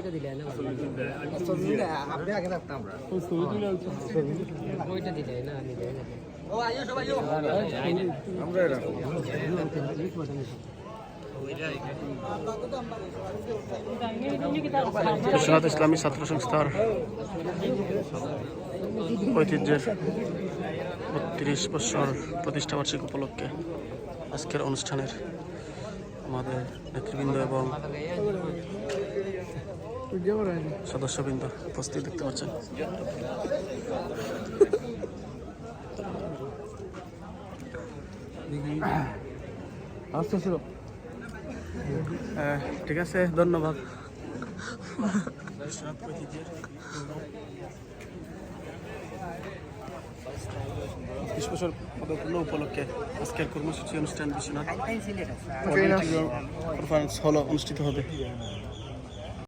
ছবিটা দিলে না? আপনি আগে থাকতাম আমরা। ওইটা দিলে না আমি দেয় না আমরা বিশ্বনাথ ইসলামী ছাত্র সংস্থার ঐতিহ্যের বত্রিশ বছর প্রতিষ্ঠা বার্ষিক উপলক্ষে আজকের অনুষ্ঠানের আমাদের নেতৃবৃন্দ এবং সদস্যবৃন্দ উপস্থিত দেখতে পাচ্ছেন। ঠিক আছে ধন্যবাদ। বিশ বছর পদপূর্ণ উপলক্ষে আজকের কর্মসূচি অনুষ্ঠান বিশ্বনাথ হল অনুষ্ঠিত হবে।